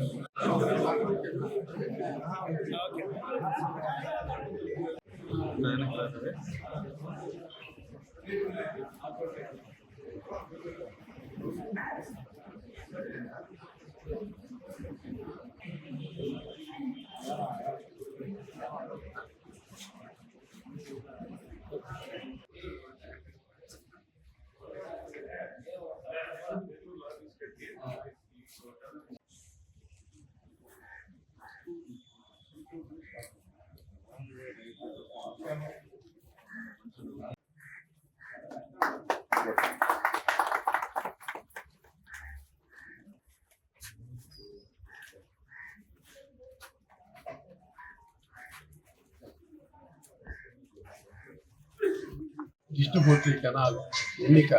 Okay. ఇష్టపూర్తి canal ఎన్నిక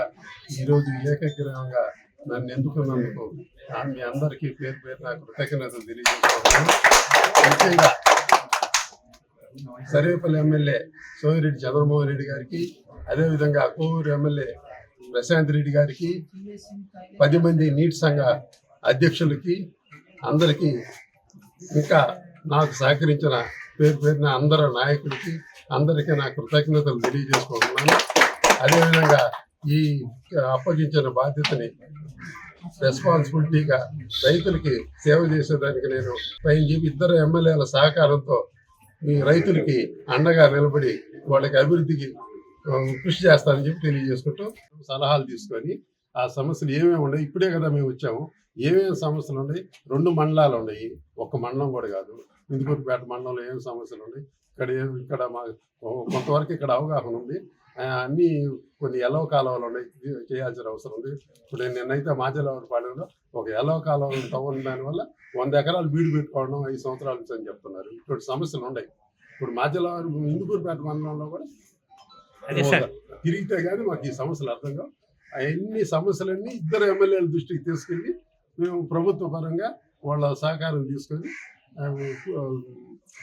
ఈరోజు ఏకగ్రీవంగా నన్ను ఎందుకు నా మీ అందరికీ పేరు పేరు నా కృతజ్ఞతలు తెలియజేస్తున్నాను ముఖ్యంగా సర్వేపల్లి ఎమ్మెల్యే సోమిరెడ్డి చంద్రమోహన్ రెడ్డి గారికి అదేవిధంగా కోవూరు ఎమ్మెల్యే ప్రశాంత్ రెడ్డి గారికి పది మంది నీటి సంఘ అధ్యక్షులకి అందరికీ ఇంకా నాకు సహకరించిన పేరు పేరున అందరు నాయకులకి అందరికీ నా కృతజ్ఞతలు తెలియజేసుకుంటున్నాను. అదేవిధంగా ఈ అప్పగించిన బాధ్యతని రెస్పాన్సిబిలిటీగా రైతులకి సేవ చేసేదానికి నేను పైన ఇద్దరు ఎమ్మెల్యేల సహకారంతో మీ రైతులకి అండగా నిలబడి వాళ్ళకి అభివృద్ధికి కృషి చేస్తానని చెప్పి తెలియజేసుకుంటూ సలహాలు తీసుకొని ఆ సమస్యలు ఏమేమి ఉన్నాయి ఇప్పుడే కదా మేము వచ్చాము. ఏమేమి సమస్యలు ఉన్నాయి? రెండు మండలాలు ఉన్నాయి. ఒక్క మండలం కూడా కాదు. ఇందుకూరుపేట మండలంలో ఏమేమి సమస్యలు ఉన్నాయి? ఇక్కడ ఇక్కడ మా కొంతవరకు ఇక్కడ అవగాహన ఉంది. అన్ని కొన్ని ఎలవ కాలువలు ఉన్నాయి. చేయాల్సిన అవసరం ఉంది. ఇప్పుడు నిన్నైతే మాజలవారిపాలెంలో ఒక ఎలవ కాలువ తవ్వని దానివల్ల వంద ఎకరాలు బీడు పెట్టుకోవడం ఐదు సంవత్సరాల నుంచి అని చెప్తున్నారు. ఇప్పుడు సమస్యలు ఉన్నాయి. ఇప్పుడు మాజలవారి ఇందుకూరుపేట మండలంలో కూడా. తిరిగితే కానీ మాకు ఈ సమస్యలు అర్థం కావు. అన్ని సమస్యలన్నీ ఇద్దరు ఎమ్మెల్యేల దృష్టికి తీసుకెళ్ళి మేము ప్రభుత్వ పరంగా వాళ్ళ సహకారం తీసుకొని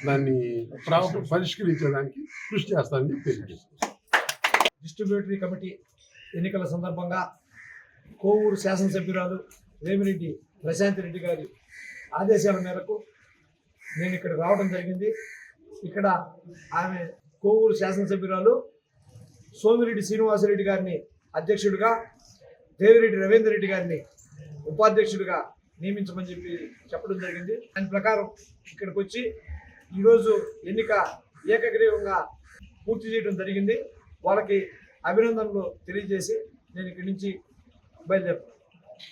దాన్ని పరిష్కరించడానికి కృషి చేస్తానని చెప్పి డిస్ట్రిబ్యూటరీ కమిటీ ఎన్నికల సందర్భంగా కోవూరు శాసనసభ్యురాలు రేమిరెడ్డి ప్రశాంత్ రెడ్డి గారి ఆదేశాల మేరకు నేను ఇక్కడ రావడం జరిగింది. ఇక్కడ ఆమె కోవూరు శాసనసభ్యురాలు సోమిరెడ్డి శ్రీనివాసరెడ్డి గారిని అధ్యక్షుడిగా దేవిరెడ్డి రవీందర్ రెడ్డి గారిని ఉపాధ్యక్షుడిగా నియమించమని చెప్పి చెప్పడం జరిగింది. దాని ప్రకారం ఇక్కడికి వచ్చి ఈరోజు ఎన్నిక ఏకగ్రీవంగా పూర్తి చేయడం జరిగింది. వాళ్ళకి అభినందనలు తెలియజేసి నేను ఇక్కడి నుంచి బయలుదేరుతాను